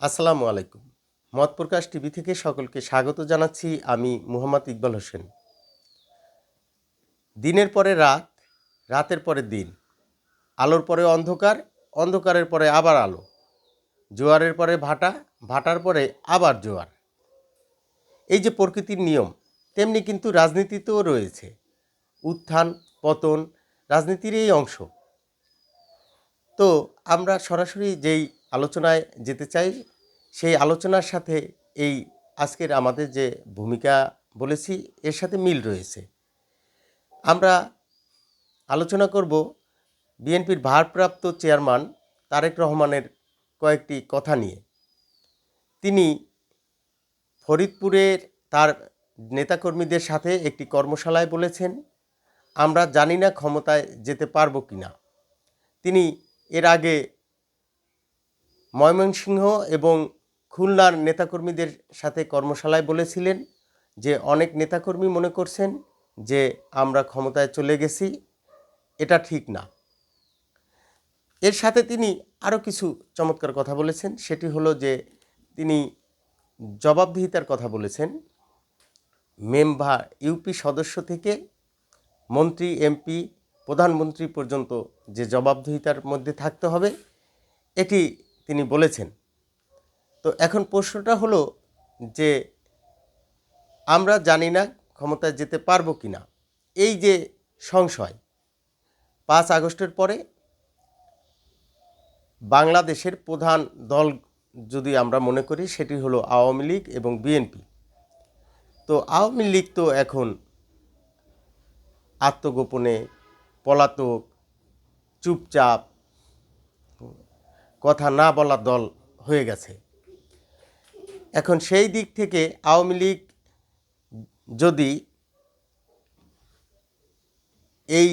আসসালামু আলাইকুম। মত প্রকাশ টিভি থেকে সকলকে স্বাগত জানাচ্ছি আমি মুহাম্মদ ইকবাল হোসেন। দিনের পরে রাত, রাতের পরে দিন, আলোর পরে অন্ধকার, অন্ধকারের পরে আবার আলো, জোয়ারের পরে ভাটা, ভাটার পরে আবার জোয়ার। এই যে প্রকৃতির নিয়ম, তেমনি কিন্তু রাজনীতিতেও রয়েছে। উত্থান, পতন রাজনীতির এই অংশ। তো আমরা সরাসরি যেই আলোচনায় যেতে চাই। সেই আলোচনার সাথে এই আজকের আমাদের যে ভূমিকা বলেছি, এর সাথে মিল রয়েছে। আমরা আলোচনা করব বিএনপির ভারপ্রাপ্ত চেয়ারম্যান তারেক রহমানের কয়েকটি কথা নিয়ে। তিনি ফরিদপুরের তার নেতাকর্মীদের সাথে একটি কর্মশালায় বলেছেন, আমরা জানি না ক্ষমতায় যেতে পারব কি না তিনি এর আগে ময়মনসিংহ এবং খুলনার নেতাকর্মীদের সাথে কর্মশালায় বলেছিলেন যে, অনেক নেতাকর্মী মনে করছেন যে, আমরা ক্ষমতায় চলে গেছি, এটা ঠিক না। এর সাথে তিনি আরও কিছু চমৎকার কথা বলেছেন, সেটি হলো যে, তিনি জবাবদিহিতার কথা বলেছেন। মেম্বার ইউপি সদস্য থেকে মন্ত্রী, এমপি, প্রধানমন্ত্রী পর্যন্ত যে জবাবদিহিতার মধ্যে থাকতে হবে, এটি তিনি বলেছেন। তো এখন প্রশ্নটা হলো যে আমরা জানি না ক্ষমতায় যেতে পারব কি না। এই যে সংশয়, পাঁচ আগস্টের পরে বাংলাদেশের প্রধান দল যদি আমরা মনে করি সেটি হলো আওয়ামী লীগ এবং বিএনপি। তো আওয়ামী লীগ তো এখন আত্মগোপনে, পলাতক, চুপচাপ কথা না বলা দল হয়ে গেছে। এখন সেই দিক থেকে আওয়ামী লীগ যদি এই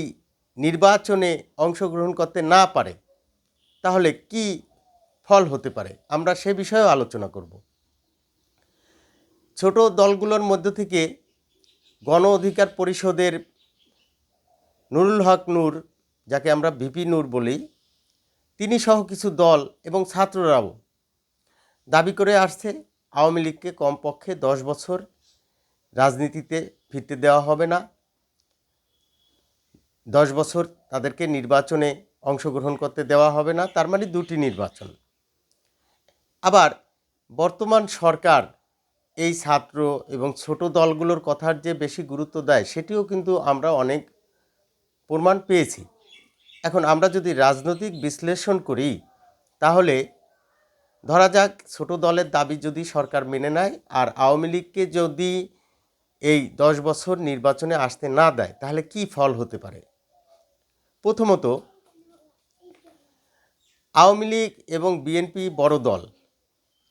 নির্বাচনে অংশগ্রহণ করতে না পারে, তাহলে কি ফল হতে পারে? আমরা সে বিষয়েও আলোচনা করব। ছোট দলগুলোর মধ্য থেকে গণ অধিকার পরিষদের নুরুল হক নূর, যাকে আমরা ভিপি নূর বলি তিনি সহ কিছু দল এবং ছাত্ররাও দাবি করে আসছে, আওয়ামী লীগকে কমপক্ষে দশ বছর রাজনীতিতে ফিরতে দেওয়া হবে না। দশ বছর তাদেরকে নির্বাচনে অংশগ্রহণ করতে দেওয়া হবে না, তার মানে দুটি নির্বাচন। আবার বর্তমান সরকার এই ছাত্র এবং ছোট দলগুলোর কথার যে বেশি গুরুত্ব দেয়, সেটিও কিন্তু আমরা অনেক প্রমাণ পেয়েছি। এখন আমরা যদি রাজনৈতিক বিশ্লেষণ করি, তাহলে ধরা যাক ছোট দলের দাবি যদি সরকার মেনে নেয় আর আওয়ামী লীগকে যদি এই দশ বছর নির্বাচনে আসতে না দেয়, তাহলে কি ফল হতে পারে? প্রথমত, আওয়ামী লীগ এবং বিএনপি বড় দল।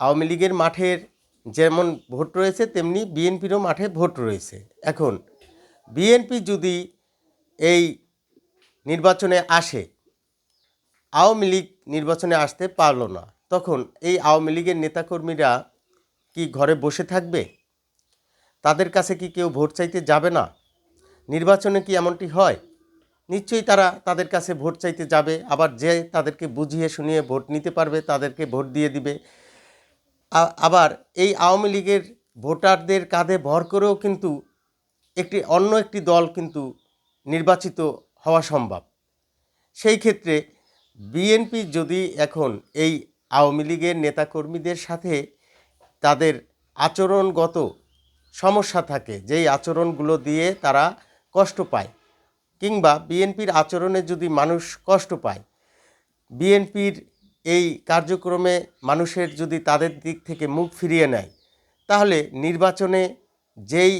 আওয়ামী লীগের মাঠের যেমন ভোট রয়েছে, তেমনি বিএনপিরও মাঠে ভোট রয়েছে। এখন, বিএনপি যদি এই নির্বাচনে আসে। আওয়ামী লীগ নির্বাচনে আসতে পারল না। তখন এই আওয়ামী লীগের নেতাকর্মীরা কি ঘরে বসে থাকবে? তাদের কাছে কি কেউ ভোট চাইতে যাবে না? নির্বাচনে কি এমনটি হয়? নিশ্চয়ই তারা তাদের কাছে ভোট চাইতে যাবে, আবার যে তাদেরকে বুঝিয়ে শুনিয়ে ভোট নিতে পারবে, তাদেরকে ভোট দিয়ে দিবে। আবার এই আওয়ামী লীগের ভোটারদের কাঁধে ভর করেও কিন্তু একটি অন্য একটি দল কিন্তু নির্বাচিত হওয়া সম্ভব। সেই ক্ষেত্রে বিএনপি যদি এখন এই আওয়ামী লীগের নেতাকর্মীদের সাথে তাদের আচরণগত সমস্যা থাকে, যেই আচরণগুলো দিয়ে তারা কষ্ট পায়, কিংবা বিএনপির আচরণে যদি মানুষ কষ্ট পায়, বিএনপির এই কার্যক্রমে মানুষের যদি তাদের দিক থেকে মুখ ফিরিয়ে নেয়, তাহলে নির্বাচনে যেই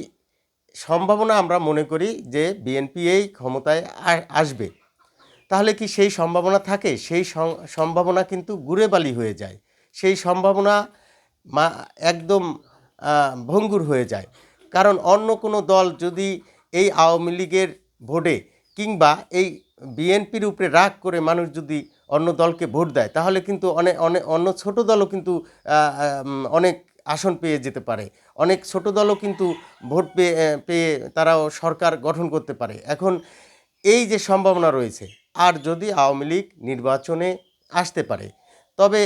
সম্ভাবনা আমরা মনে করি যে বিএনপি এই ক্ষমতায় আসবে। তাহলে কি সেই সম্ভাবনা থাকে? সেই সম্ভাবনা কিন্তু গুড়ে বালি হয়ে যায়। সেই সম্ভাবনা মা, একদম ভঙ্গুর হয়ে যায়। কারণ অন্য কোনো দল যদি এই আওয়ামী লীগের ভোটে কিংবা এই বিএনপির উপরে রাগ করে মানুষ যদি অন্য দলকে ভোট দেয়, তাহলে কিন্তু অনেক অনেক অন্য ছোট দলও কিন্তু অনেক আসন পেয়ে যেতে পারে। অনেক ছোট দলও কিন্তু ভোট পেয়ে পেয়ে তারাও সরকার গঠন করতে পারে। এখন এই যে সম্ভাবনা রয়েছে, আর যদি আওয়ামী লীগ নির্বাচনে আসতে পারে, তবে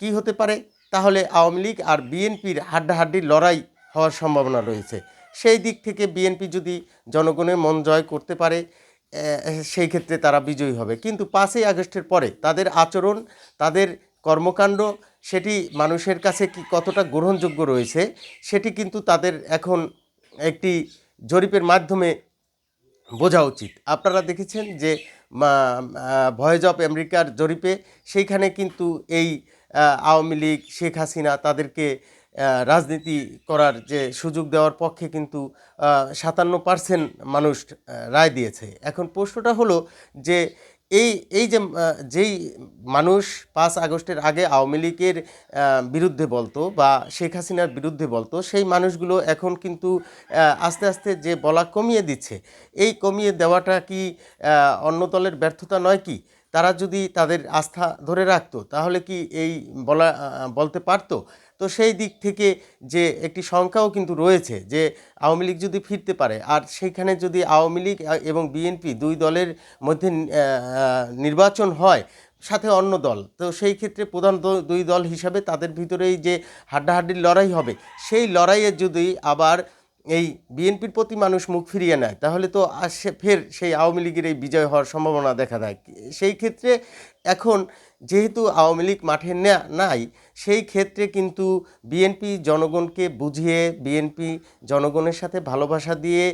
কি হতে পারে? তাহলে আওয়ামী লীগ আর বিএনপির হাড্ডাহাড্ডি লড়াই হওয়ার সম্ভাবনা রয়েছে। সেই দিক থেকে বিএনপি যদি জনগণের মন জয় করতে পারে সেই ক্ষেত্রে তারা বিজয়ী হবে। কিন্তু পাঁচই আগস্টের পরে তাদের আচরণ, তাদের কর্মকাণ্ড সেটি মানুষের কাছে কি কতটা গ্রহণযোগ্য রয়েছে, সেটি কিন্তু তাদের এখন একটি জরিপের মাধ্যমে বোঝা উচিত। আপনারা দেখেছেন যে ভয়েস অফ আমেরিকার জরিপে সেইখানে কিন্তু এই আওয়ামী লীগ, শেখ হাসিনা তাদেরকে রাজনীতি করার যে সুযোগ দেওয়ার পক্ষে কিন্তু সাতান্ন পার্সেন্ট মানুষ রায় দিয়েছে। এখন প্রশ্নটা হলো যে এই এই যে যেই মানুষ পাঁচ আগস্টের আগে আওয়ামী লীগের বিরুদ্ধে বলতো বা শেখ হাসিনার বিরুদ্ধে বলতো, সেই মানুষগুলো এখন কিন্তু আস্তে আস্তে যে বলা কমিয়ে দিচ্ছে, এই কমিয়ে দেওয়াটা কি অন্য দলের ব্যর্থতা নয় কি? তারা যদি তাদের আস্থা ধরে রাখতো, তাহলে কি এই বলা বলতে পারতো? তো সেই দিক থেকে যে একটি সংখ্যাও কিন্তু রয়েছে যে আওয়ামী লীগ যদি ফিরতে পারে, আর সেইখানে যদি আওয়ামী লীগ এবং বিএনপি দুই দলের মধ্যে নির্বাচন হয়, সাথে অন্য দল, তো সেই ক্ষেত্রে প্রধান দুই দল হিসাবে তাদের ভিতরেই যে হাড্ডাহাড্ডির লড়াই হবে, সেই লড়াইয়ে যদি আবার এই বিএনপির প্রতি মানুষ মুখ ফিরিয়ে নেয়, তাহলে তো আর সে ফের সেই আওয়ামী লীগের এই বিজয় হওয়ার সম্ভাবনা দেখা দেয়। সেই ক্ষেত্রে এখন যেহেতু আওয়ামী লীগ মাঠে নাই, সেই ক্ষেত্রে কিন্তু বিএনপি জনগণকে বুঝিয়ে, বিএনপি জনগণের সাথে ভালোবাসা দিয়ে,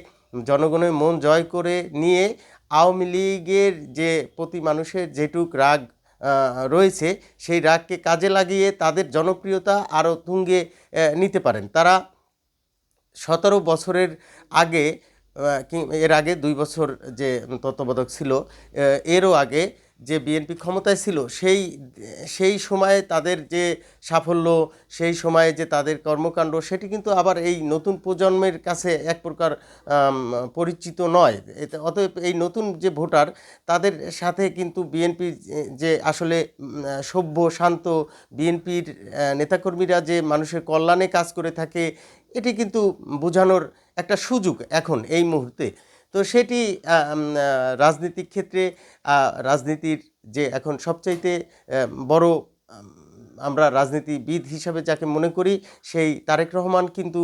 জনগণের মন জয় করে নিয়ে আওয়ামী লীগের যে প্রতি মানুষের যেটুক রাগ রয়েছে, সেই রাগকে কাজে লাগিয়ে তাদের জনপ্রিয়তা আরও তুঙ্গে নিতে পারেন। তারা সতেরো বছরের আগে এর আগে দুই বছর যে তত্ত্বাবধায়ক ছিল এরও আগে যে বিএনপি ক্ষমতায় ছিল, সেই সেই সময়ে তাদের যে সাফল্য, সেই সময়ে যে তাদের কর্মকাণ্ড, সেটি কিন্তু আবার এই নতুন প্রজন্মের কাছে এক প্রকার পরিচিত নয়। অতএব এই নতুন যে ভোটার, তাদের সাথে কিন্তু বিএনপির যে আসলে সভ্য, শান্ত বিএনপির নেতাকর্মীরা যে মানুষের কল্যাণে কাজ করে থাকে, এটি কিন্তু বোঝানোর একটা সুযোগ এখন এই মুহূর্তে। তো সেটি রাজনীতিক ক্ষেত্রে রাজনীতির যে এখন সবচাইতে বড় আমরা রাজনীতিবিদ হিসাবে যাকে মনে করি, সেই তারেক রহমান কিন্তু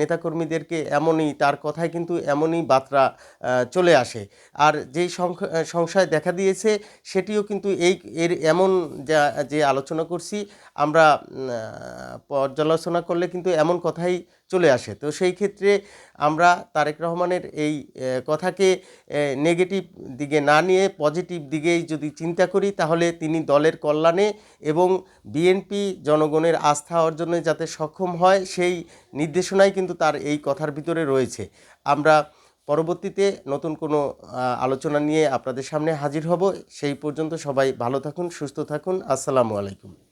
নেতাকর্মীদেরকে এমনই, তার কথায় কিন্তু এমনই বার্তা চলে আসে। আর যেই সংশয় দেখা দিয়েছে, সেটিও কিন্তু এই, এর এমন যা, যে আলোচনা করছি, আমরা পর্যালোচনা করলে কিন্তু এমন কথাই চলে আসে। তো সেই ক্ষেত্রে আমরা তারেক রহমানের এই কথাকে নেগেটিভ দিকে না নিয়ে পজিটিভ দিকেই যদি চিন্তা করি, তাহলে তিনি দলের কল্যাণে এবং বিএনপি জনগণের আস্থা অর্জনে যাতে সক্ষম হয়, সেই নির্দেশনাই কিন্তু তার এই কথার ভিতরে রয়েছে। আমরা পরবর্তীতে নতুন কোনো আলোচনা নিয়ে আপনাদের সামনে হাজির হব। সেই পর্যন্ত সবাই ভালো থাকুন, সুস্থ থাকুন। আসসালামু আলাইকুম।